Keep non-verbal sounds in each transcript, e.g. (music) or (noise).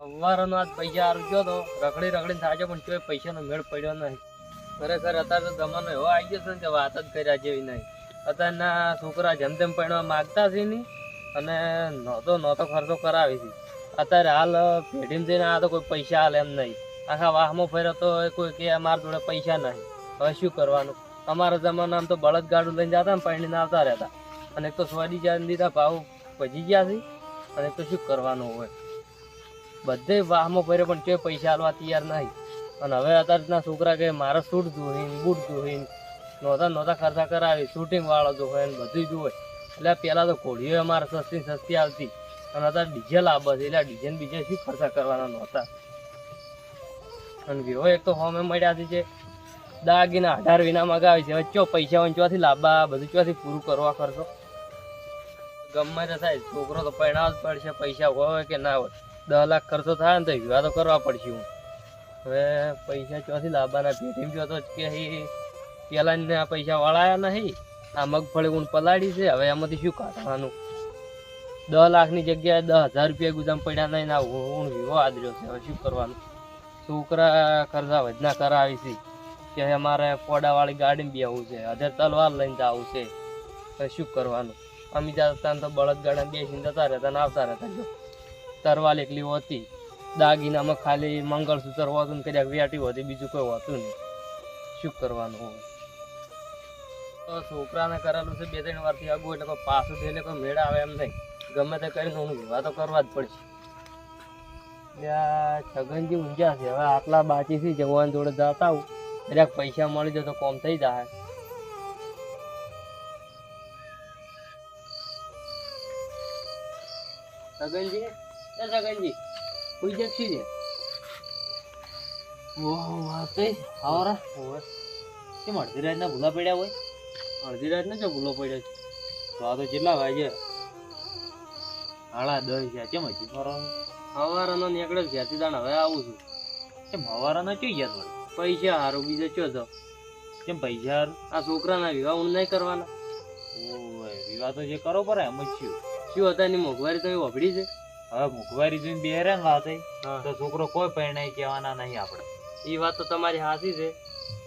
સવારનો આજ પૈસા હારું ગયો તો રખડી રખડીને છે પણ તોય પૈસાનો મેળ પડ્યો નહીં. ખરેખર અત્યારે જમાનો એવો આવી ગયો છે કે વાત જ કર્યા જેવી નહીં. અત્યારના છોકરા જેમ તેમ પડવા માગતા છે નહીં, અને નહોતો નહોતો ખર્ચો કરાવી છે. અત્યારે હાલ પેઢીમાં જઈને આ તો કોઈ પૈસા હાલ એમ નહીં. આખા વાહમાં ફેરો તો કોઈ કે અમારા જોડે પૈસા નહીં. હવે શું કરવાનું? અમારા જમાનામાં તો બળદ ગાડું લઈને જતા ને પૈણીને આવતા રહેતા. અને એક તો સ્વાદી જાન દીધા, ભાવ ભજી ગયા છે. અને તો શું કરવાનું હોય? બધે વાહમાં ફર્યો પણ તે પૈસા આલવા તૈયાર નહીં. અને હવે અત્યારના છોકરા કે મારે સૂટ જોઈને, બૂટ જોઈને, નહોતા નહોતા ખર્ચા કરાવી શૂટિંગ વાળો જોવે ને બધું જોવે એટલે પહેલાં તો ઘોડીઓ અમારે સસ્તી સસ્તી આવતી. અને અત્યારે ડીઝલ આવે છે એટલે ડીઝલ બીજે શું ખર્ચા કરવાના નહોતા. અને વિવો એક તો હોમે મળ્યા છે દાગીના અઢાર વિના મગાવી છે. ચો પૈસા હોય ચોથી લાંબા બધું ચોથી પૂરું કરવા કરશો? ગમે તે થાય, છોકરો તો પરણાવ જ પડશે, પૈસા હોય કે ના હોય. દસ લાખ ખર્ચો થાય ને તો વિવાહ તો કરવા પડશે હું. હવે પૈસા ચોથી લાવવાના પેટીમ જો તો કે અહીં આ પૈસા વળાયા નહીં. આ મગફળી ઊંડ પલાળી છે, હવે આમાંથી શું કાઢવાનું? દસ લાખની જગ્યાએ દસ હજાર રૂપિયા ગુદામ પડ્યા નહીં ના ઊણ વિવો આદર્યો છે, હવે શું કરવાનું? છોકરા ખર્ચા વધના કરાવી છે. કે અમારે પોડાવાળી ગાડીમાં બેવું છે, હજાર તલવાર લઈને જવું છે. હવે શું કરવાનું? અમે જતા તો બળદ ગાડા બેસીને જતા રહેતા ને આવતા રહેતા. જો તરવાલ એકલી હોતી. દાગીનામાં ખાલી મંગળસૂત્ર હોતું ને કદાચ વેટી હોતી બીજું કોઈ હોતું નહીં. શું કરવાનું હોય? છોકરાને કરેલું છે બે ત્રણ વારથી આગું એટલે કોઈ પાછું થઈને કોઈ મેળા આવે એમ નહીં. ગમે તે કરીને હું વિવાહ તો કરવા જ પડશે. એટલે છગનજી ઊંઝા છે. હવે આટલા છે જવાન જોડે જતા આવું જરાક પૈસા મળી જાય તો કોમ થઈ જાય. છગનજી? એ છગનજી કોઈ જક્ષી છે કઈ આવરા કેમ અડધી રાતના ભૂલા પડ્યા હોય? અડધી રાત ને જો ભૂલો પડ્યા છે. તો આ તો કેટલા વાગે? સાડા દસ છે કેમ હજી સવારનો નીકળે ઘેરથી દાણ હવે આવું છું. કેમ હવારાના ચોઈ ગયા થોડી પૈસા હારું બીજા ચો તો. કેમ પૈસા હારું? આ છોકરાના વિવાહ હું નહીં કરવાના. ઓય વિવાહ તો જે કરો પડે એમ જ થયું. શું હતા એની મોંઘવારી તો એ વભડી છે? હવે મુખવારી જોઈને બેરે ને વાત તો છોકરો કોઈ પરિણય કહેવાના નહીં આપણે. એ વાત તો તમારી સાચી છે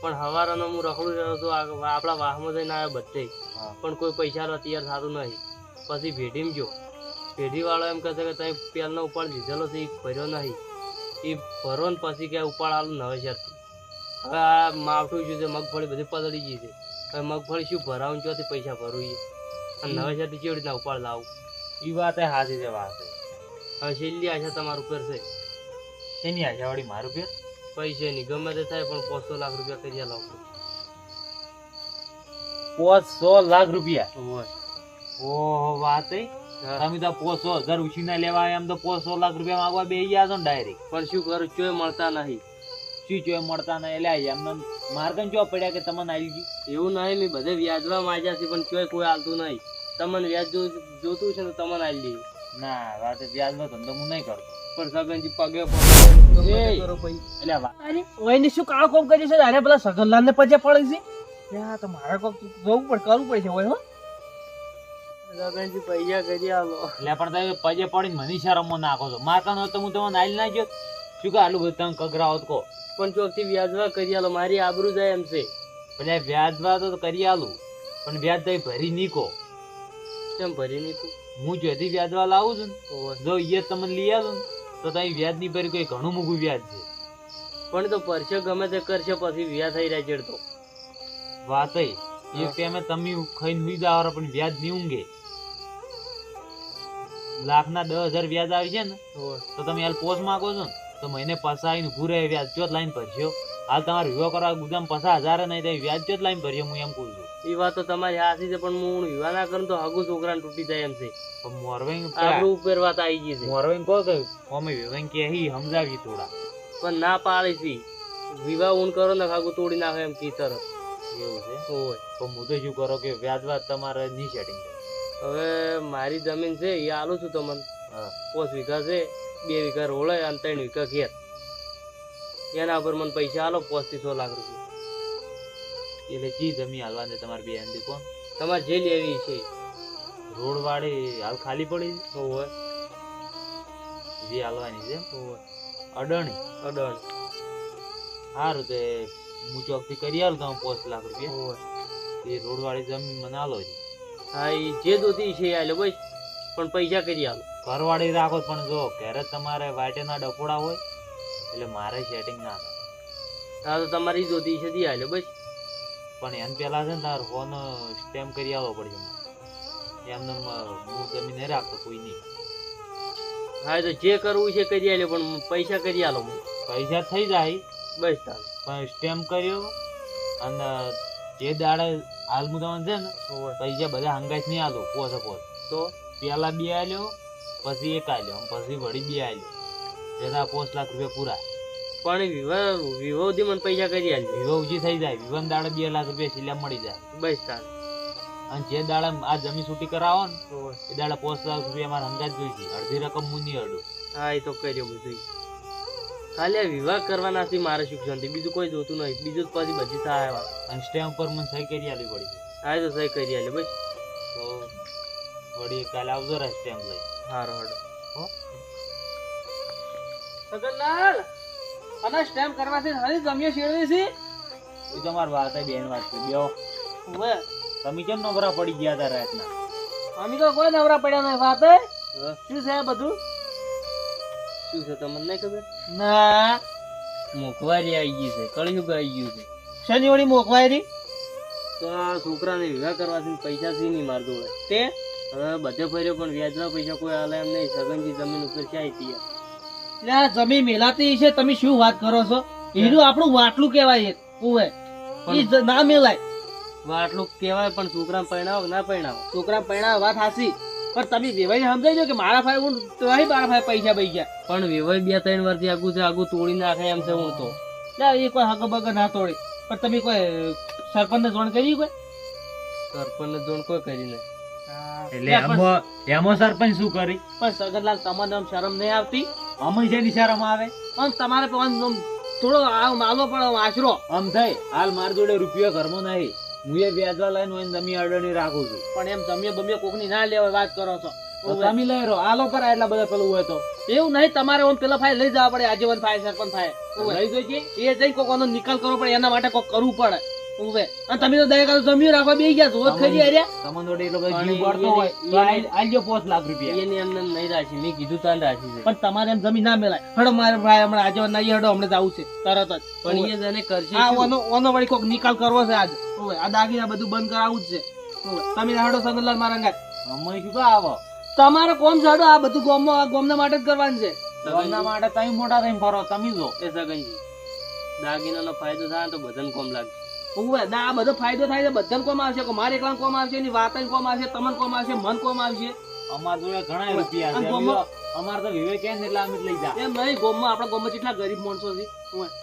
પણ હવારનો હું રખડું રહ્યો હતો આપણા વાહમાં જઈને આવ્યો બધે. પણ કોઈ પૈસા અત્યારે તૈયાર થતું નહીં. પછી ભેટીમાં જો પેઢીવાળો એમ કહે છે કે તમે પેલનો ઉપાડ લીધેલો છે એ ભર્યો નહીં. એ ભરો ને પછી કે ઉપાડ આલું નવેસરથી. હવે આ માવઠું શું છે મગફળી બધી પલળી ગઈ છે. હવે મગફળી શું ભરાવું ચોથી પૈસા ભરવું છે અને નવેસરથી કેવી રીતના ઉપાડ લાવું? એ વાત એ હાચી છે વાત. હવે છેલ્લી આશા તમારું ઉપર છે. શેની આશા વાળી મારું પેર? પૈસે નહીં ગમે તે થાય પણ પાંચસો લાખ રૂપિયા કરી આલો પોચ સો લાખ રૂપિયા? ઓહો વાત. તમે તો પોસો હજાર ઉછીના લેવા એમ તો પોસો લાખ રૂપિયા માંગવા બે ગયા છો ને ડાયરેક્ટ પણ શું કરું ચોય મળતા નહીં. શું ચોય મળતા નહીં? એટલે એમને માર્ગન ચો પડ્યા કે તમને આવી ગયું? એવું નહીં મેં બધે વ્યાજવા માંગ્યા છે પણ ચોય કોઈ હાલતું નહીં. તમને વ્યાજ જોતું છે તો તમને આવી દઈએ. ના વાત વ્યાજનો ધંધો હું નહીં કરતો. પણ સગનજી પગે પછી. એટલે શું કાળો કોમ કરી છે? અરે પેલા સગનલાલ ને પજે પડે છે? ત્યાં તો મારે કોક જવું પડે કરવું પડે છે ઓય હો. પૈસા કરી આલો. એટલે પણ તમે પજે પડીને મને શરમમાં નાખો છો. હોય તો હું તમને આલી નાખ્યો. શું કે આટલું બધું તમે કગરાવો તો કહો. પણ ચોકથી વ્યાજવા કરી આલો મારી આબરૂ જાય એમ છે. એટલે વ્યાજમાં તો કરી આલું. પણ વ્યાજ તમે ભરી નીકો કેમ ભરી તું હું જેથી વ્યાજવા લાવું છું ને જો એ તમને લઈ ને તો તમે વ્યાજ નહીં ભરી કોઈ ઘણું મૂકું વ્યાજ છે. પણ તો પરસે ગમે તે કરશે પછી વ્યાજ થઈ રહ્યા ચડતો. વાત એ. ટાઈમે તમે ખાઈને સુઈ જાવ પણ વ્યાજ નહીં ઊંઘે. લાખના દસ હજાર વ્યાજ આવી છે ને તો તમે હાલ પોસ માંગો છો ને તો મહિને પસાવીને પૂરે વ્યાજ ચોથ લાઈન ભરશો હાલ તમારે વિવો કરવા ગુદામ પચાસ હજાર નહીં વ્યાજ ચોથ લાઈન ભરશો હું એમ કહું છું. એ વાત તો તમારી હાસી છે પણ હું વિવાહ ના કરું તો હગુ છોકરા તૂટી જાય એમ છે. પણ આપણું ઉપર વાત આવી ગઈ છે. મોરવાઈ કહો કે મમ્મી વિવાઈ કે હી સમજાવી થોડા. પણ ના પાડી છી. વિવાહ ઊન કરો ને હગું તોડી નાખે એમ કી તરત. એવું છે? હોય. તો હું તો શું કરો કે વ્યાજ વાત તમારે નહીં સેટિંગ હવે મારી જમીન છે એ આલું છું તમને. પોસ પાંચ વીઘા છે બે વીઘા રોળે અને ત્રણ વીઘા ઘેર એના ઉપર મને પૈસા આલો પાંચથી છ લાખ રૂપિયા. એટલે જી જમી હાલવાની તમારે બે અંદી કોણ? તમારે જે લેવી છે. રોડ વાળી હાલ ખાલી પડી છે? હોય. જે હાલવાની છે. હોય. અડણી. અડણ. સારું તે હું ચોકથી કરી આલ તમે પાંચ લાખ રૂપિયા. હોય. એ રોડ વાળી જમીન મને આલો છે. હા એ જે દોતી છે એ આલે બસ પણ પૈસા કરી આલો. ઘરવાળી રાખો પણ જો ઘરે તમારે વાટેના ડફોડા હોય એટલે મારે સેટિંગ ના થાય. તો તમારી જોતી છે દી આલે બસ પણ એમ પહેલાં છે ને તાર ફોન સ્ટેમ કરી આવવો પડશે એમને હું જમીન નહીં રાખતો કોઈ નહીં હા તો જે કરવું છે કરી આલે પણ પૈસા કરી આલો પૈસા થઈ જાય બસ તાર. પણ સ્ટેમ કર્યો અને જે દાડે હાલ હું તમને છે ને પૈસા બધા હંગાઈ નહીં આલો પોસે પોસ તો? પહેલાં બે આલ્યો પછી એક આલ્યો પછી વળી બે આલ્યો. જેના પાંચ લાખ રૂપિયા પૂરા. પણ વિવાહ સુધી મને પૈસા કરી આલજે વિવો ઉજી થઈ જાય. વિવન દાડે બે લાખ રૂપિયા સિલા મળી જાય. બસ તાર. અને જે દાડે આ જમીન છૂટી કરાવો ને તો એ દાડે પાંચ લાખ રૂપિયા મારે હંગાત જોઈતી અડધી રકમ હું નહીં અડું. હા એ તો કર્યો બધું ખાલી આ વિવાહ કરવાના થી મારે શિક્ષણથી બીજું કોઈ જોતું નહીં. બીજું પછી બધી થાય વાત. અને સ્ટેમ્પ પર મને સહી કરી આલવી પડી હા તો સહી કરી આલે. બસ. તો વળી કાલે આવજો રે સ્ટેમ્પ લઈ હારો હડો હો? સગનલાલ અને સ્ટેમ્પ કરવાથી હરી જમીએ શેરવી છે? એ તમારી વાત બેન વાત છે હવે તમે કેમ નવરા પડી ગયા હતા રાતના? અમે તો કોઈ નવરા પડ્યા નહીં વાત. શું છે બધું? શું છે તમને નહીં ખબર? ના. મોંઘવારી આવી ગઈ છે કળિયુગ આવી ગયું છે? શેની વળી મોકવારી તો આ છોકરાને વિવાહ કરવાથી પૈસા થી નહીં મારતો હોય તે? હવે બધે ફર્યો પણ વ્યાજના પૈસા કોઈ હાલે એમ નહીં. સગનજી જમીન ઉપર ક્યાંય હતી આ મેલાતી છે તમે શું વાત કરો છો? એનું આપણું વાટલું કહેવાય ઓવે ઈ ના મેલાય. વાટલું કેવાય પણ છોકરા પરણાવો ના પરણાવો? છોકરા પૈણા વાત હાસી પણ તમે વેવાઈ સમજાઈ કે મારા ભાઈ હું તો મારા ભાઈ પૈસા પૈસા પણ વિવાહ બે ત્રણ વર્ષથી આગુ છે આગુ તોડી નાખે એમ છે હું તો. એ કોઈ હગ બગ ના તોડી. પણ તમે કોઈ સરપંચને જોણ કરી કોઈ? સરપંચ જોણ કોઈ કરી નહીં. એટલે એમાં એમાં સરપંચ શું કરી? પણ સગનલાલ તમને આમ શરમ નહીં આવતી. અમે છે શરમ આવે? પણ તમારે પણ થોડો આ માલો પણ આશરો. આમ થાય. હાલ મારી જોડે રૂપિયો ઘરમાં નહીં હું એ વ્યાજવા લઈને હોય જમી અડણી રાખું છું. પણ એમ જમીએ બમીએ કોકની ના લેવાય વાત કરો છો. તમે લઈ રહો. આલો પર એટલા બધા પેલું હોય તો. એવું નહીં તમારે ઓમ પેલા ફાઇલ લઈ જવા પડે આજીવન ફાય સરપંચ ફાઇલ. લઈ જોઈએ એ જઈ કોક નિકાલ કરવો પડે એના માટે કોક કરવું પડે. ઉવે અને તમે તો દયા કરો જમ્યું રાખવા બે ગયા છો. ખરી અરે. તમને જોડે એટલો બધો જીવ પડતો હોય તો આલજો પાંચ લાખ રૂપિયા. એની એમને નહીં રાખી મેં કીધું તાન રાખી છે. પણ તમારે એમ જમીન ના મેલાય. હડો મારે ભાઈ હમણાં આજે નહીં હડો હમણાં જવું છે. તરત જ. પણ એ જને કરશે આ ઓનો ઓનો વળી કોક નિકાલ કરવો છે આજ. ઓવે આ દાગીના બધું બંધ કરાવું જ છે. તમે હડો સંદલાલ મારા અંગાત અમે શું આવો? તમારે કોમ છે આ બધું ગોમમાં આ ગોમના માટે જ કરવાનું છે. માટે તમે મોટા થઈને ફરો તમે જો. એ દાગીના દાગીનાનો ફાયદો થાય તો બધાને કોમ લાગશે. આ બધો ફાયદો થાય છે બધાને કોમ આવશે કોઈ મારે એકલા કોમ આવશે એની વાત કોમ આવશે તમને કોમ આવશે મન કોમ આવશે. અમાર જોડે ઘણા રૂપિયા છે ગોમમાં- તો વિવેક ને એટલે અમે લઈ જા. એમ નહીં ગોમમાં આપણા ગોમમાં કેટલા ગરીબ માણસો છે.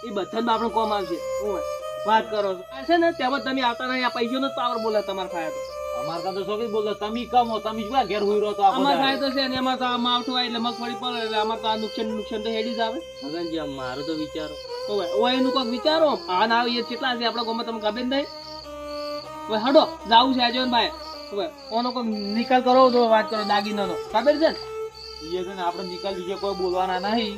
એ બધાને આપણે કોમ આવશે. વાત કરો છો. છે ને તેમાં તમે આવતા નહીં આ પૈસાનો જ પાવર બોલે તમારા ફાયદો. અમાર કાં તો છોકરી બોલો તમે કમો તમે શું ઘેર હુઈ રહો તો અમાર ફાયદો છે ને એમાં તો આ માવઠું આવે એટલે મગફળી પડે એટલે અમાર તો આ નુકસાન નુકસાન તો હેડી જ આવે. મગનજી મારો તો વિચારો. ઓવે એનું કોઈક વિચારો. આ ના એ કેટલા છે આપણા ગોમમાં તમે ખબર નહીં? હડો જાવું છે આજે ભાઈ ઓનો કોઈ નિકાલ કરો તો વાત કરો દાગીનાનો. ખબર છે ને? છે ને આપણે નિકાલ બીજે કોઈ બોલવાના નહીં.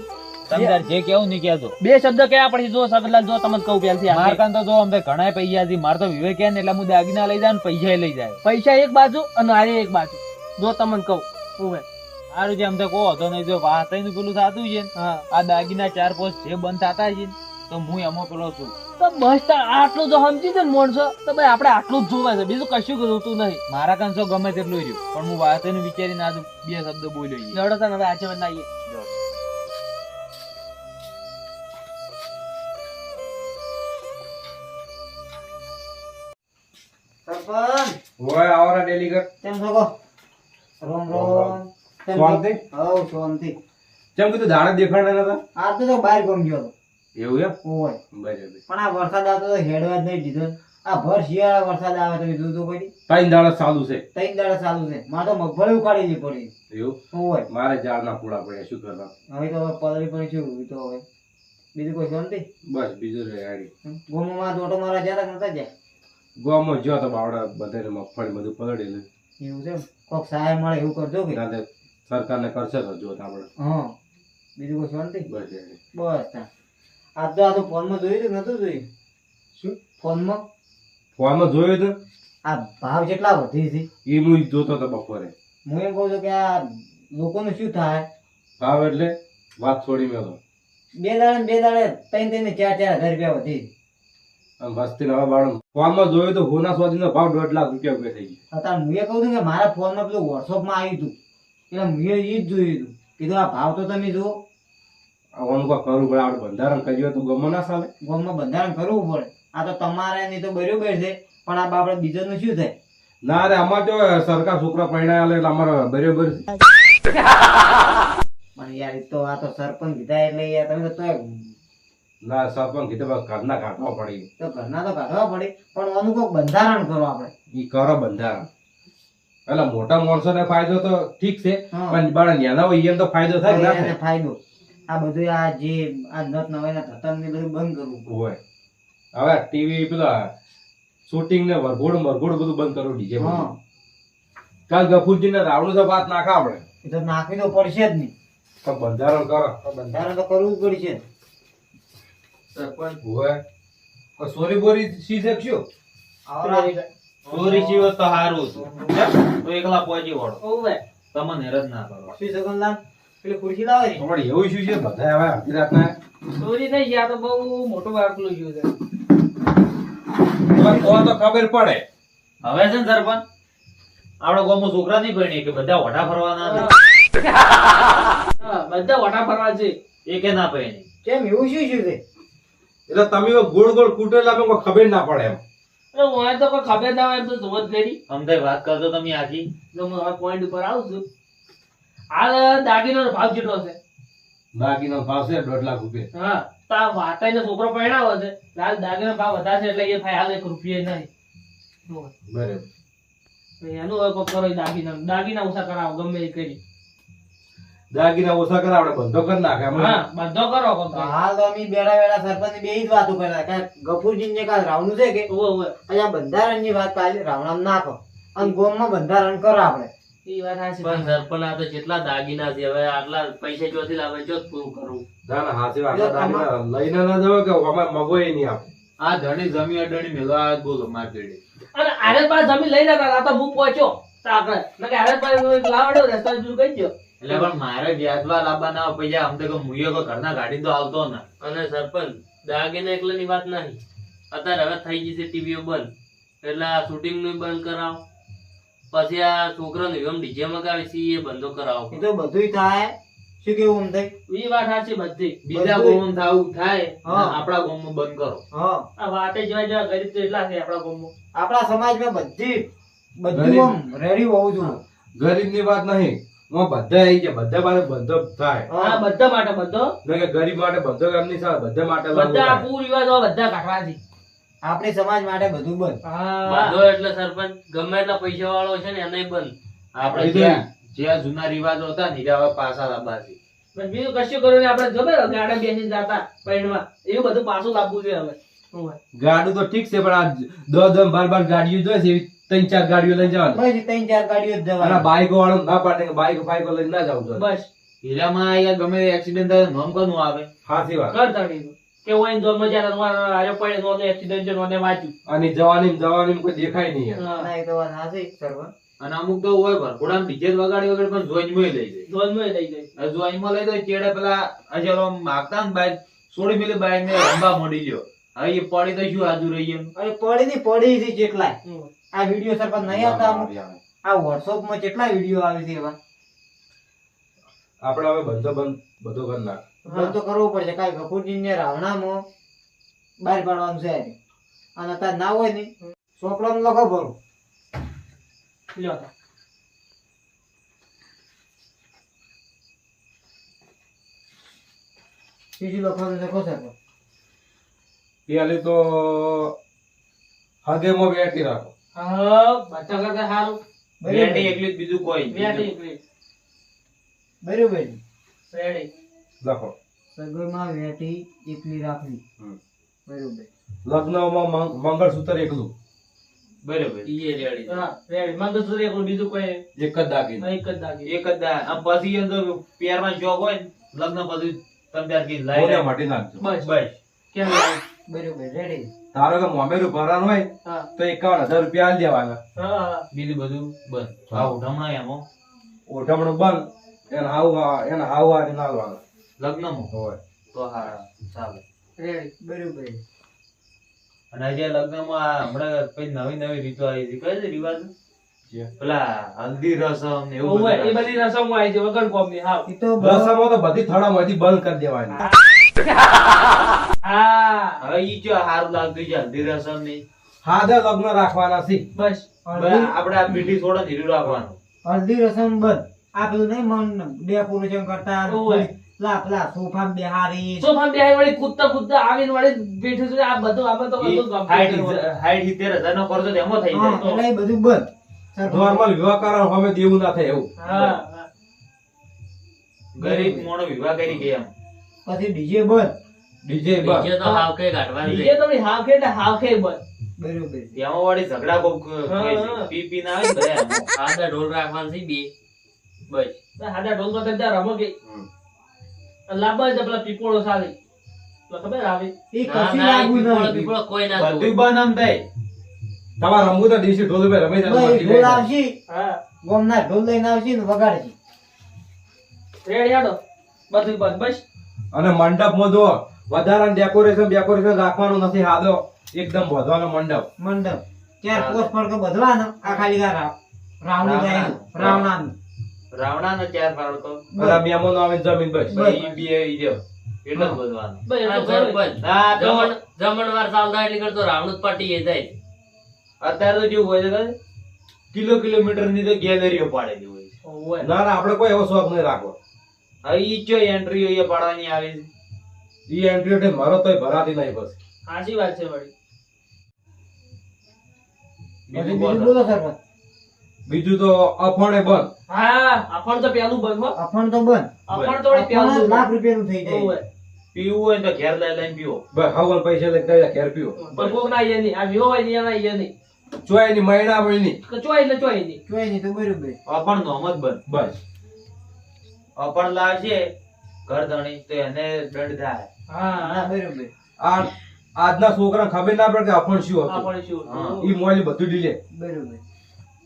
તમે જે કેવું નહીં કહેતો બે શબ્દ કયા પછી જો સગલાલ જો તમને કહું પહેલથી માર કાન તો જો અમને ઘણા પૈસા માર તો વિવેક ને એટલે હું દાગીના લઈ જાય ને પૈસા લઈ જાય. પૈસા એક બાજુ અને આરે એક બાજુ. જો તમને કહું સારું છે અમ તો કહો તો નહીં જો વાતાઈ પેલું થતું છે આ દાગીના ચાર પોસ્ટ જે બંધ થતા છે તો હું એમાં પેલો છું. તો બસ આટલું જો સમજી છે ને માણસો. તો ભાઈ આપણે આટલું જ જોવા છે. બીજું કશું જોતું નહીં. મારા કાન ગમે તેટલું રહ્યું. પણ હું વાતાઈ વિચારીને આ બે શબ્દ બોલ્યો. લડો તને હવે આજે ના આવીએ. સરપંચ. હોય આવરા ડેલીગર કેમ છો કો રોમ રોમ? શાંતિ? હઉ શાંતિ ચમ કીધું દાડા દેખાડના હતા આ તો તો બહાર ગમ ગયો એવું એમ? ઓય બરાબર. પણ આ વરસાદ આવતો તો હેડવા જ નહીં દીધો. આ ભર શિયાળા વરસાદ આવે તો કીધું તો કોઈ ત્રણ દાડા ચાલુ છે. ત્રણ દાડા ચાલુ છે. મારે તો મગફળી ઉખાડી લી પડી. એવું? ઓય મારે ઝાડના પૂળા પડ્યા શું કરવા હવે તો હવે પલળી પડી શું તો હવે બીજું કોઈ શાંતિ બસ બીજું રેડી ગોમમાં દોટો મારા જ્યાં નતા જાય ગોમાં જો તો બાવડા બધાને મગફળી બધું પલળેલું. એવું છે કોક સહાય મળે એવું કરજો કે? સરકારને કરશે રજૂઆત આપણે. હા. બીજું કોઈ શાંતિ? બસ બસ. આ તો આ તો ફોનમાં જોયું હતું નતું જોયું? શું? ફોનમાં? ફોનમાં જોયું હતું? આ ભાવ કેટલા વધી છે? એ હું જોતો હતો બપોરે. હું એમ કહું છું કે આ લોકોનું શું થાય? ભાવ એટલે વાત છોડી મેલો બે દાડે બે દાડે ત્રણ ત્રણ ચાર ચાર હજાર રૂપિયા વધી. આમ વસ્તી નવા બાળો ફોનમાં જોયું તો હોના સ્વાધીનો ભાવ દોઢ લાખ રૂપિયા ઉભે થઈ ગયો. અત્યારે હું એ કહું છું કે મારા ફોનમાં પેલું વોટ્સઅપમાં આવ્યું હતું એટલે મેં એ જ જોયું કીધું આ ભાવ તો તમે જુઓ. આવવાનું કોઈ કરવું પડે આપણે બંધારણ કર્યું તો ગમો ના ચાલે ગમમાં બંધારણ કરવું પડે. આ તો તમારે નહીં તો બરોબર છે. પણ આ બાપડે બીજાનું શું થાય? ના રે અમાર તો સરકાર છોકરા પરણાયા એટલે અમારે બરોબર છે. (laughs) પણ યાર તો આ તો સરપંચ કીધા એટલે યાર તમે તો ના સરપંચ કીધું ઘરના કાઢવા પડી. તો ઘરના તો કાઢવા પડે પણ આનું કોઈક બંધારણ કરો આપણે. ઈ કરો બંધારણ. એટલે મોટા માણસો ને ફાયદો તો ઠીક છે પણ બાળા નાના હોય એમ તો ફાયદો થાય ના ફાયદો. આ બધું આ જે આ નત નવાઈના ધતંગ ને બધું બંધ કરવું હોય. હવે ટીવી પેલા શૂટિંગ ને વરઘોડ મરઘોડ બધું બંધ કરવું ડીજે કાલ ગફુરજી ને રાવણું તો વાત નાખા આપણે. એ તો નાખવી તો પડશે જ નહીં. તો બંધારણ કરો. બંધારણ તો કરવું જ પડશે. સરપંચ. હોય. સોરી બોરી સી શકશો સોરી. ચોરી જીવો તો સારું હતું. તો એકલા પહોંચી વળો. ઓવે તમને હેરજ ના કરો શું સગનલાલ પેલી ખુરશી લાવે ને પણ એવું શું છે? બધા હવે અડધી રાતના ચોરી થઈ ગયા તો બહુ મોટું બારકલું ગયું છે. તો તો ખબર પડે. હવે છે ને સરપંચ આપણા ગામમાં છોકરા નહીં ભણીએ કે બધા વઢા ફરવાના છે? બધા વટા ફરવા છે. એકે ના પરણી કેમ એવું શું શું છે? એટલે તમે ગોળ ગોળ કૂટેલા ખબર ના પડે એમ. અરે હું તો કોઈ ખબર ના હોય એમ તો જોત કરી અમને વાત કરતો તમે આખી તો હું હવે પોઈન્ટ ઉપર આવું છું. હાલ દાગીનો ભાવ કેટલો છે? દાગીનો ભાવ છે દોઢ લાખ રૂપિયા. હા તો આ વાતાઈને છોકરો પરણાવો છે. લાલ દાગીનો ભાવ વધારે છે એટલે એ ભાઈ હાલ એક રૂપિયા નહીં. બરાબર. એનું હવે કોઈ કરો દાગીના. દાગીના ઓછા કરાવો ગમે એ કરી. દાગીના ઓછા કરે આપણે બંધો કરી નાખે હા બંધો કરો હાલ તો અમે બેડા બેડા સરપંચ બે જ વાતો કર્યા કે ગફુરજી ને કાલ રાવણું છે કે? અહીંયા બંધારણની વાત કાલે રાવણામાં નાખો. અને ગોમમાં બંધારણ કરો આપણે. એ પણ સરપંચ આ તો કેટલા દાગીના છે હવે આટલા પૈસા ચોથી લાવે? ચો પૂરું ના ના દાગીના લઈને ના જવો કે અમે મગોય નહીં આપણે આ ધણી જમી અડણી આ જ બોલો માર્કેટે અને આરે પાસે જમીન લઈ હતા તો હું પહોંચ્યો. આગળ નકે આરે પાસે લાવડો રસ્તા બીજું કહી દો એટલે પણ મારે વ્યાજવા લાવવાના પૈસા આમ તો કે મુયો કે ઘરના ગાડી તો આવતો ને. અને સરપંચ દાગીના એકલાની વાત નહીં. અત્યારે હવે થઈ જશે ટીવીઓ બંધ. એટલે આ શૂટિંગનું બંધ કરાવો. પછી આ છોકરાને એમ ડીજે મગાવે છે એ બંધો કરાવો. એ તો બધુંય થાય. શું કેવું એમ થાય? એ વાત સાચી બધી. બીજા ગોમ થાવું થાય આપણા ગામમાં બંધ કરો. હા. આ વાતે જેવા જેવા ગરીબ તો એટલા છે આપણા ગોમ આપણા સમાજમાં બધી બધું ગરીબ- રેડી હોવું જોઈએ. ગરીબની વાત નહીં. બધા આવી ગયા. બધા પાસે બંધો થાય. હા બધા માટે બધો. કે ગરીબ માટે બંધો એમ નહીં ચાલે બધા માટે બધા પૂર રિવાજો બધા કાઢવા આપણી સમાજ માટે બધું બંધ. હા. બંધો એટલે સરપંચ ગમે એટલા પૈસા વાળો છે ને એને બંધ. આપણે જ્યાં જૂના રિવાજો હતા ને હવે પાછા લાવવા પણ બીજું કશું કરો ને આપણે ગમે ને ગાડા બેસીને જતા પૈણમાં. એવું બધું પાછું લાવવું છે હવે. ગાડું તો ઠીક છે પણ આ દસ દમ બાર બાર ગાડીઓ જોઈએ છે ત્રણ ચાર ગાડીઓ લઈને જવાનું. બસ ત્રણ ચાર ગાડીઓ જ અને જવાની બાઈકો વાળો ના પાડે કે બાઈક બાઈકો લઈને ના જવું બસ. હીરામાં યાર ગમે એક્સિડન્ટ થાય નોમ કોનું આવે. હાથી વાત. કર કે હોય જો મજા નવા હારે પડે તો એક્સિડન્ટ જો ને વાંચ્યું. અને જવાની જવાની કોઈ દેખાય નહીં. ના, એ તો વાત સાચી સરપંચ અને અમુક તો હોય ભરપૂડામાં ડીજે વગાડી વગર પણ જોઈનમાં લઈ જાય. જોનમાં લઈ જાય. જોઈનમાં લઈ જાય ચેડે પેલા અજરો માગતા ને બાઈક સોળી મિલી બાઈક ને રંબા મોડી ગયો. હવે એ પડી તો શું આજુ રહી એમ? અરે પડી ની પડી છે જેટલાય. હમ. આ વીડિયો સરપંચ નહીં આવતા આ WhatsApp માં કેટલા વીડિયો આવે છે એવા? આપણે હવે બંધો બંધ બધો કરી નાખ. બંધ તો કરવો પડશે. કાંઈ ગફુરજી ને રાવણામાં બહાર પાડવાનું છે અને અત્યારે ના હોય ને ચોપડામાં લખો ભરો. લ્યો. બીજું લખવાનું લખો સરપંચ પેલી તો હગેમાં બેઠી રાખો. હા બધા કરતા સારું બેટી એકલી બીજું કોઈ નહીં. એકલી. બરોબર. રેડી. લખો. સગરમાં વેટી એકલી રાખવી. બરોબર. લગ્નમાં મંગળસૂત્ર એકલું. બરોબર. ઈએ રેડી હા રેડી મંગળસૂત્ર એકલું બીજું કોઈ એક જ દાગી એક જ દાગી એક જ દાગી. આ પછી અંદર પેરમાં શોખ હોય ને લગ્ન પછી તમે ત્યાર કે લાઈ માટે નાખજો? બસ. બસ. કેમ લાગે? બરોબર રેડી તારો કે મોમેરું ભરવાનું હોય તો એકાવન હજાર રૂપિયા આલી દેવાના. હા હા. બીજું બધું બંધ. આ ઉઠમણા એમો ઓઢમણું બંધ એને હાવ એને હાવ હારી લાવવાનું લગ્નમાં હોય. તો હા ચાલે. રેડી બરોબર. અને આજે લગ્નમાં હમણાં કઈ નવી નવી રીતો આવી છે કઈ છે રિવાજ? પેલા હલ્દી રસમ ને એવું એ બધી રસમો આવી છે વગર કોમની હા તો રસમો તો બધી થડામાંથી બંધ કરી દેવાની. (laughs) હા. હવે ઈ જો સારું લાગતું છે હલ્દી રસમની હાદા લગ્ન રાખવાના છે. બસ. હળદી આપણે આ મીઠી સોડા ધીરું રાખવાનું. હળદી રસમ બંધ. આ પેલું નહીં મન બે પુરુષો કરતા ઓવે. પેલા પેલા બેહારી. સોફા બેહાઈ વળી કૂદતા કૂદતા આવીને વળી બેઠું છે. આ બધું બધું હજાર નો ખર્ચો એમાં થઈ જાય એટલે એ બધું બંધ. નોર્મલ વિવાહ કરવા હવે દેવું ના થાય એવું. હા હા. ગરીબ મોણો વિવાહ કરી ગયા પછી ડીજે બંધ. ડીજે બીજે તો હાવ કઈ કાઢવાનું ડીજે તો વળી હાવ ખેડ ને હાવ ખેડ બંધ. બરોબર. ત્યાં વાળી ઝઘડા કોક. પી પી ના આવે બધા. એમાં. ઢોલ રાખવાનું છે બે. બસ. તો હાડા ઢોલ તો ત્યાં રમો કે. લાંબા છે પેલા પીપોળો સાલી તો ખબર આવે? એ કશું લાગુ પીપળો નહીં પીપળો કોઈ ના બધું આમ થાય. તમારે રમવું તો ડીસી ઢોલ ઉપર રમી ભાઈ, ઢોલ આવશે. હા. ગોમના ઢોલ લઈને આવશે ને વગાડશે. રેડ યાડો બધું બંધ. બસ. અને મંડપમાં જો વધારાનું ડેકોરેશન ડેકોરેશન રાખવાનું નથી હાદો એકદમ વધવાનો મંડપ. મંડપ. ચાર કોસ ફડકો બધવાનો આ ખાલી ગા રાવણ રાવણું. જાય રાવણાનું. ચાર પાડતો બધા મહેમાનો આવે જમીન બસ. ઈ બે ઈ જો એટલે બધવાનું બસ. ના જમણ જમણવાર ચાલતા એટલે કરતો રાવણ પાટી એ જાય. અત્યારે તો જેવું હોય છે કિલો કિલોમીટરની તો ગેલેરીઓ પાડેલી હોય છે. ના ના આપણે કોઈ એવો શોખ નહીં રાખવો. હવે ઈ ચો એન્ટ્રીઓ એ પાડવાની આવે છે. ઈ એન્ટ્રી એટલે મારો તોય ભરાતી નહીં બસ. સાચી વાત છે વળી. બીજું બોલો. સરપંચ. બીજું તો અફણે બંધ. હા અફણ તો પેલું બંધ હો. અફણ તો બંધ. અફણ તો પેલું લાખ રૂપિયાનું થઈ જાય. પીવું હોય તો ઘેર લઈ લઈને પીવો. બસ હવન પૈસા લઈને કયા ઘેર પીવો. પણ કોક ના ઈએ નહીં. આ વિવો હોય ને એના ઈએ નહીં. ચોયની મહિના વળી ની ચોય એટલે ચોય નહીં. ચોય નહીં તો બરોબર અપણ તો જ બંધ. બસ. અપણ લાવશે ઘર ધણી તો એને દંડ થાય. હા હા. બરોબર આ આજના છોકરા ખબર ના પડે કે અપણ શું હતું. આપણ શું હા. ઈ મોબાઈલ બધું ડીલે બરોબર.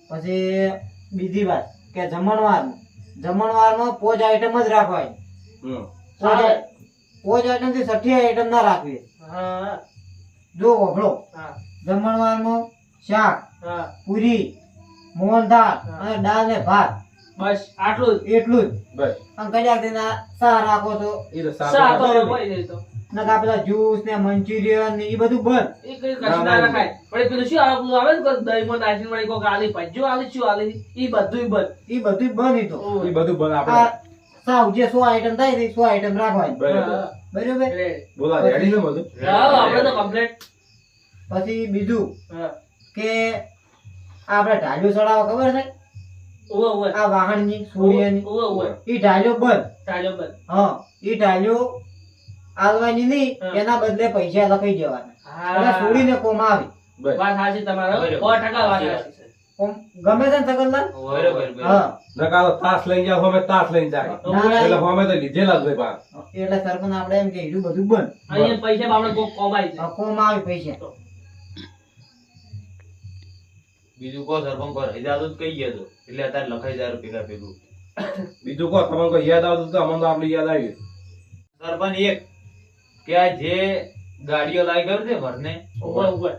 પછી બીજી વાત કે જમણવારમાં જમણવારમાં પોચ આઈટમ જ રાખવાય પોચ આઈટમથી છઠ્ઠી આઈટમ ના રાખવી. હા. જો વભળો. હા. જમણવારમાં શાક હા. પૂરી મોહનદાળ અને દાળ ને ભાત. બસ આટલું જ. એટલું જ. બસ. અને કદાચ તેના સા રાખો તો. એ તો સા તો હોય તો. નકા પેલા જ્યુસ ને મંચુરિયન ને એ બધું બંધ. એ કઈ કશું ના, રખાય. વળી પેલું શું આવે? આવે ને દહીં માં નાખીને વળી કોક આલી પજ્જો આલી શું આલી? એ બધુંય બંધ. એ બધું બંધ ઈ તો. એ બધું બંધ આપણે. સાવ જે સો આઈટમ થાય ને એ સો આઈટમ રાખવાની. બરાબર. બરાબર? બોલા રેડી છે બધું? હા, આપણે તો કમ્પ્લીટ પછી બીજું કે આપણે ઢાલ્યું ચડાવો ખબર છે. આ વાહણની સૂર્યની. ઈ ઢાલ્યો બંધ. ઢાલ્યો બંધ. હા ઈ ઢાલ્યો આલવાની નહીં એના બદલે પૈસા લખાઈ દેવાના. એટલે હા. કોમ આવી. વાત સાચી તમારો. બરાબર. સો ટકા વાત સાચી ગમે છે ને બરોબર બરોબર. હા. નકા તાસ લઈને જાવ અમે તાસ લઈને જાય. એટલે અમે તો લીધેલા જ હોય એટલે સરપંચ આપણે એમ કે બધું બંધ. અહીંયા પૈસા કોક કમાય કોમ આવી પૈસા. બીજું કહો સરપંચ રહી જ કહી ગયા એટલે અત્યારે લખાઈ જાય ભેગા ભેગું. બીજું કહો તમને કોઈ યાદ આવતું તો અમને તો આપણે યાદ આવ્યું સરપંચ એક કે આ જે ગાડીઓ લાવી ગયો છે ઓવે.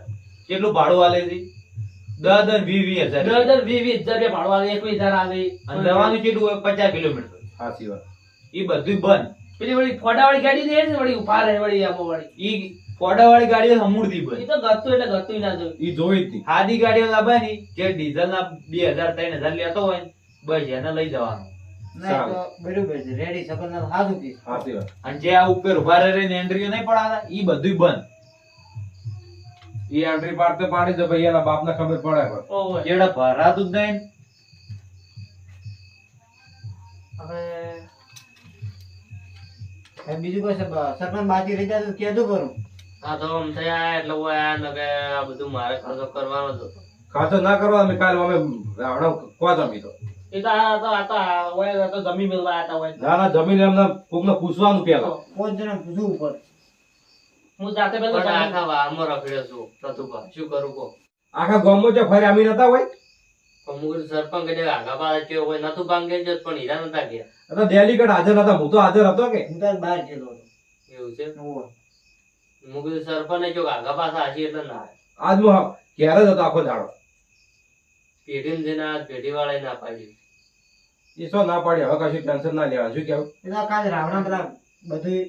કેટલું ભાડું આલે છે? દસ દસ વીસ વીસ હજાર દર દર વીસ વીસ હજાર રૂપિયા ભાડું આલે, એકવીસ હજાર આલે. અને જવાનું કેટલું હોય? પચાસ કિલોમીટર. સાચી વાત. એ બધું બંધ. પેલી વળી ફોટાવાળી ગાડી દે છે વળી ઊભા રહે વળી આમાં વળી ઈ ફોડાવાળી ગાડીઓ સમૂળથી એ તો ગતું એટલે ગતું ના જોયું. ઈ જોઈ હતી નહીં. સાદી ગાડીઓ લાવવાની જે ડીઝલ ના બે હજાર ત્રણ હજાર લેતો હોય ને બસ એને લઈ જવાનું. ના બરોબર છે. રેડી અને જે આ ઉપર ઊભા રહીને એન્ટ્રીઓ નહીં પડાતા ઈ બધું બંધ. ઈ એન્ટ્રી પાડતે પાડી દે ભાઈ એના બાપને ખબર પડે પણ. જેડા ભરાતું જ નહીં હવે બીજું કોઈ સર- સરપંચ બાકી રહી જાય તો કેતું કરું? આ તો આમ થયા એટલે હું આયા કે આ બધું મારે ખર્ચો કરવાનો જ હતો. ખાતો ના કરવા અમે કાલે અમે રાવણા કોત જમી તો. એ તો આ તો આ તો હોય તો જમી મેળવા આતા હોય ના ના જમીન એમને કોકને પૂછવાનું પેલા. પાંચ જણા પૂછવું પડે હું જાતે પેલો આખા વારમાં રખડ્યો છું નથુભા શું કરું કો આખા ગામમાં જે ફરી આમી નતા હોય? અમુક સરપંચ કદાચ આગા પાછા થયો હોય નતું ભાંગે જ પણ હીરા નતા ગયા. તો હાજર હતા હું તો હાજર હતો કે? હું તો બહાર ગયેલો એવું છે. હું કીધું સરપંચ જો આગા પાછા હશે એટલે ના. આજ હું ક્યારે જ આખો દાડો. પેઢીને જઈને આ પેઢી વાળાએ ના પાડ્યું એ શું ના પાડી? હવે કશું ટેન્શન ના લેવા શું કેવું પેલા કાલે રાવણા પેલા બધું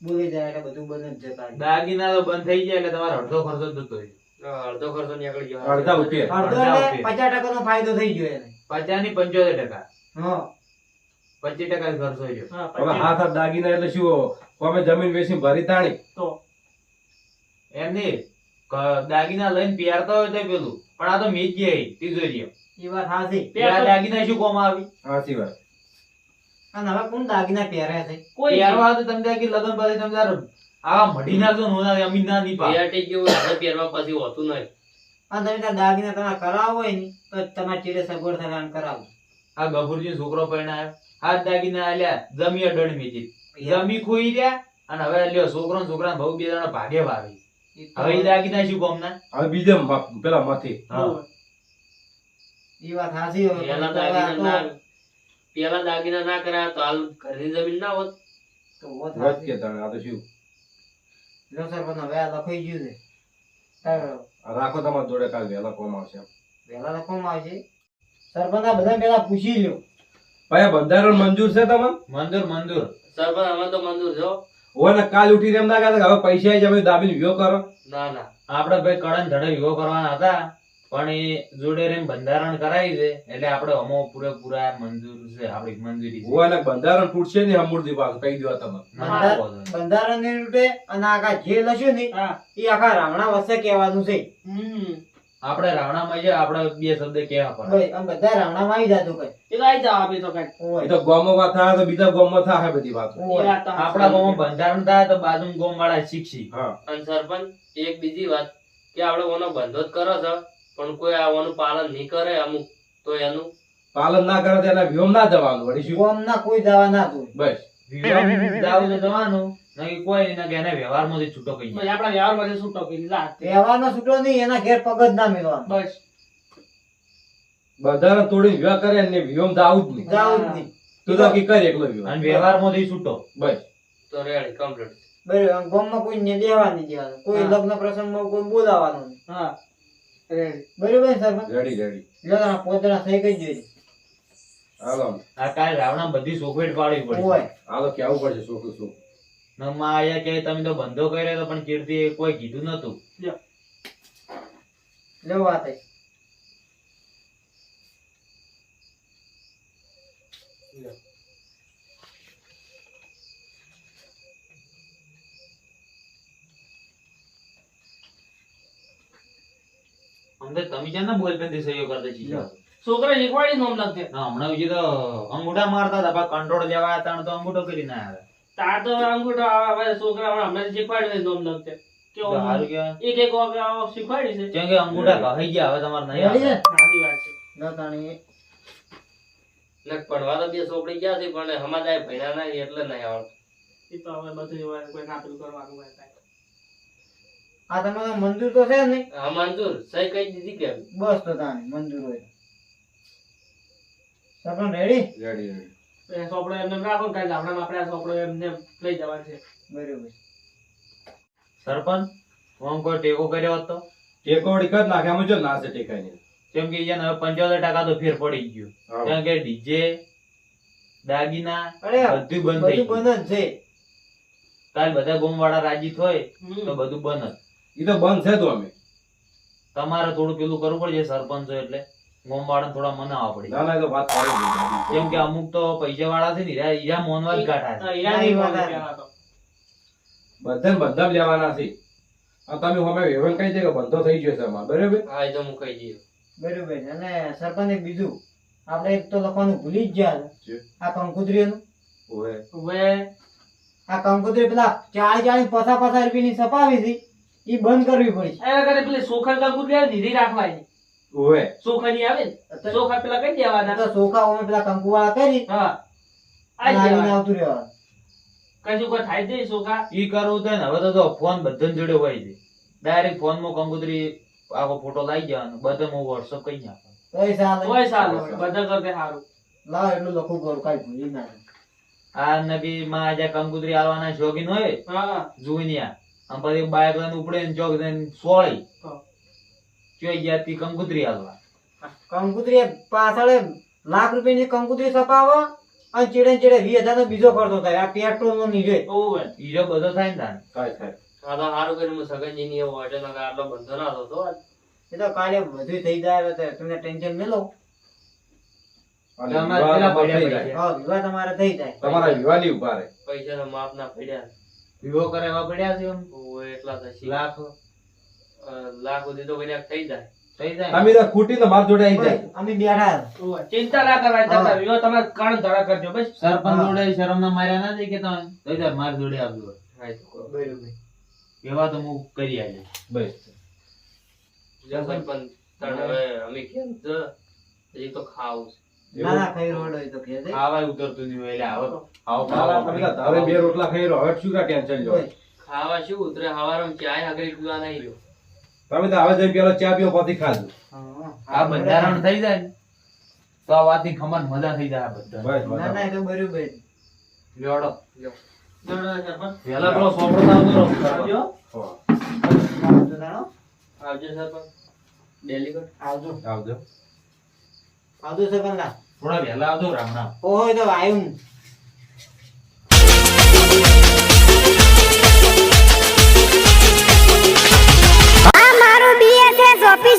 બોલી જાય એટલે બધું બંધ જતા દાગીના તો બંધ થઈ જાય એટલે તમારો અડધો ખર્ચો જતો રહ્યો અડધો ખર્ચો નીકળી ગયો. અડધા રૂપિયા. અડધો એટલે પચાસ ટકાનો ફાયદો થઈ ગયો એને. પચાસની પંચોતેર ટકા. હા. પચીસ ટકા ખર્ચો હવે હાથ હાથ દાગીના એટલે શું અમે જમીન વેચી ભરી તાણી? તો. એમ નહીં. દાગીના લઈને પહેરતા હોય તો પેલું. પણ આ તો મીજ જાય તિજોરીઓ એ વાત સાચી પેલા દાગીના શું કોમ આવી? સાચી વાત. અને હવે કોણ દાગીના પહેરે છે? કોઈ પહેરવા તો તમે કે લગન પછી તમે તાર આવા મઢી નાખજો નો ના અમી ના નહીં પા પેટી જેવું પહેરવા પછી હોતું નહીં. અને તમે ત્યાં દાગીના તમે કરાવો હોય ને તો તમારે ચીડે સગવડ થાય કરાવો. આ ગફુરજી છોકરો પરણાયો હાથ દાગીના આલ્યા જમી અડણ મીજી જમી ખોઈ રહ્યા અને હવે લ્યો છોકરો ને છોકરા બહુ બે જણા ભાગે ભાવી હવે એ દાગીના શું કોમ હવે બીજે પેલા મથી. હા. એ વાત સાચી પેલા તો હવે આ દાગીના ના પેલા દાગીના ના કર્યા તો હાલ ઘરની જમીન ના હોત. તો વાત વાત કે તાણે આ તો શું? લો સર પણ હવે આ લખાઈ ગયું છે. રાખો તમારા જોડે કાલ વહેલા કોમ આવશે વહેલા લખવામાં આવશે. સરપંચ આ બધા પેલા પૂછી લ્યો. ભાઈ બંધારણ મંજૂર છે તમને? મંદુર મંદુર. સરપંચ અમે તો મંજૂર છો. હોય ને કાલ ઉઠીને એમ ના કહેતા હવે પૈસા આવી જાય દાબીને વિયો કરો. ના ના. આપડે ભાઈ કડન ધડે વિવો કરવાના હતા પણ એ જોડે રહીને બંધારણ કરાવી છે એટલે આપડે અમો પૂરેપૂરા મંજૂર છે આપડી મંજૂરી છે. હોય બંધારણ તૂટશે ને અમૂર્તિ પાક કહી દો તમે. બંધારણ ને તૂટે અને આખા જે લખ્યું ને એ આખા રામણા વસે કહેવાનું છે. હમ. આપડે રાવણામાં છે આપણે બે શબ્દ કેવા પડે. ભાઈ આમ બધા રાવણામાં આવી જાતું કઈ? એ આવી જાવ આપે તો કઈ એ તો ગામમાં વાત થાય તો બીજા ગામમાં થાય બધી વાત. આપણા તો ગામમાં બંધારણ થાય તો બાજુ ગોમ વાળા શીખશી. હા. અને સરપંચ એક બીજી વાત કે આપણે ઓનો બંધો જ કરો છો પણ કોઈ આ ઓનું પાલન નહીં કરે અમુક તો એનું? પાલન ના કરે તો એના વ્યોમ ના જવાનું વળી શું? ગામના કોઈ જવા ના દો બસ. વ્યોમ જવાનું. નહીં કોઈ નહીં કે વ્યવહારમાંથી છૂટો કહી પછી આપણા વ્યવહારમાંથી છૂટો કરી લા. તહેવારનો છૂટો નહીં એના ઘેર પગ જ ના મેળવાનો. બસ. બંધારણ તોડીને વિવાહ કરે ને વ્યોમ જાવું જ નહીં જાવું જ નહીં તું તો કી કર એકલો વિવાહ. અને વ્યવહારમાંથી છૂટો. બસ. તો રેડી કમ્પ્લીટ બરાબર ગામમાં કોઈ ને દેવાનું કોઈ. લગ્ન પ્રસંગમાં કોઈ બોલાવાનું હા. રેડી. બરાબર ને રેડી રેડી. લો તમે પોતાના સહી કરી હાલો. આ કાલ રાવણા બધી સોફેટ પાડવી પડે. હાલો કેવું પડશે છોકરું શું નમમાં આયા કે તમે તો બંધો કર્યો હતો પણ કીર્તિ કોઈ કીધું નતું. લો વાત તો તમે ક્યાં ના બોલપેનથી સહયોગ કરતા છીએ. છોકરા શીખવાડી નોમ લખજે. હમણાં બીજું તો અંગૂઠા મારતા હતા પણ કંટ્રોલ લેવા હતા તો અંગૂઠો કરી ના આવે તાર તો અંગૂઠો આ હવે છોકરા હમણાં શીખવાડી નોમ લખજે કે તો હારું કહેવાય. એક એક વખત આવો શીખવાડી છે. કેમ કે અંગૂઠા કહાઈ ગયા હવે તમારે નહીં આવે. સાચી વાત છે. ન તાણી ને ભણવા તો બે છોકરી ગયા છે પણ હમાદાય ભણ્યા નહીં એટલે નહીં આવડતું. એ તો હવે બધું હોય કોઈ નાતું કરવાનું હોય આ તમારો મંજૂર તો છે ને હા મંજૂર. સહી કહી દીધી કે બસ તો તાણી મંજૂર હોય. સપન રેડી રેડી રેડી સોપડો એમને એમ રાખો કાંઈ ગામડામાં આપણે આ સોપડો એમને લઈ જવાનો છે. બરોબર. સરપંચ હું કોઈ ટેકો કર્યો હતો? ટેકોડી કર નાખે અમે જો ના ટેકાઈ ટેકાઈને. કેમ કે ઈયાને હવે પંચોતેર ટકા તો ફેર પડી ગયો. કારણ કેમ કે ડીજે દાગીના બધું બંધ થઈ બધું છે. કાલ બધા ગોમ વાળા રાજી થાય તો બધું બંધ જ. એ તો બંધ છે તો અમે. તમારે થોડું પેલું કરવું પડશે સરપંચો એટલે. ગોમ વાળાને થોડા મનાવવા પડે. ના ના તો વાત સારી કેમ કે અમુક તો પૈસા વાળા છે. ને મોનવા જ તો. બધાને બધા જ લેવાના છે. આ તમે હવે કહી કે બંધો થઈ ગયો છે અમારે બરાબર? હા એ તો હું કહી દઈએ. બરાબર. અને સરપંચ એક બીજું આપણે એક તો લખવાનું ભૂલી જ ગયા. આ કંકુતરીઓનું? ઓય હવે આ કંકોત્રી પેલા ચાર ચાળી પસા પસા રૂપિયાની સપાવી હતી. એ બંધ કરવી પડી. પેલી સોખર કંકુ કે નીધી રાખવાની. ઓવે. ચોખાની આવે ને? ચોખા પેલા કઈ દેવાના. તો સોખા ઓમે પેલા કંકુવાળા કરી હા. અને આઈ આવતું રહેવાનું. કશું કોઈ થાય જ ચોખા ઈ કરવું તો હવે તો ફોન બધાને જોડે હોય છે. ડાયરેક્ટ ફોનમાં કંકોત્રી આખો ફોટો લાવી જવાનો બધા હું વોટ્સઅપ કઈ નાખો તોય સારું બધા કરતે સારું લાવ એટલું લખું કરું કાંઈ ભૂલી ના આ નબી માં આજે કંકોત્રી આવવાના શોખીન હોય? જોઈ જુનિયા. આમ પછી લઈને ઉપડે ને ચોક જઈને સોળી ચોઈ ગયા તી કંકોત્રી હાલવા? કંકુતરી પાછળ લાખ રૂપિયાની કંકુતરી સપાવો અને ચીડે ને ચીડે વીસ હજારનો બીજો ખર્ચો થાય. આ પેટ્રોલ નો નીજો ઓવે બધો થાય ને તાર. કઈ થાય. આ સારું કર્યું હું સગનજી ની એવો હોય આટલો બંધો ના થતો એ તો કાલે બધું થઈ જાય તો તમને ટેન્શન મેલો. તમારે થઈ જાય. હા વિવાહ તમારે થઈ જાય. તમારા વિવાહની ઊભા રહે. માપ ના પડ્યા. વિવો કરાવવા પડ્યા છે એટલા થશે લાખ. લાખ સુધી તો કદાચ થઈ જાય. થઈ જાય. તમે તો ખૂટીને માર જોડે આવી જાય. અમે બેઠા. ચિંતા ના કરવા દાદા વિવો તમે કણ ધરા કરજો બસ. સરપંચ જોડે શરમ ના માર્યા ના કે તમે તો તાર માર જોડે આવજો એ તો. બરોબર. એવા તો હું કરી આજે બસ. જો પણ તાણ હવે અમે કેમ છે હજી તો ખાવું છે. ના ના ખાઈ રોડ હોય તો કે છે. ઉતરતું નહીં એટલે આવો તમે તો બે રોટલા ખાઈ રહ્યો હવે શું કા ટેન્શન લો? ખાવા શું ઉતરે હવારમાં ચાય આગળ પીવા નહીં રહ્યો. તમે તો હવે જઈ પેલો ચા પીઓ પછી ખાજો. આ બંધારણ થઈ જાય ને તો આ વાતની ખમણ મજા થઈ જાય આ બધા ના ના એ તો બરોબર. જરા પેલા પેલો સોપડો આવતો રહો. આવજો. હો, આવજો આવજો સરપંચ. ડેલીગેટ આવજો. આવજો. આવજો સગનલા થોડા વહેલા આવજો રામણા એ તો આવ્યું Papi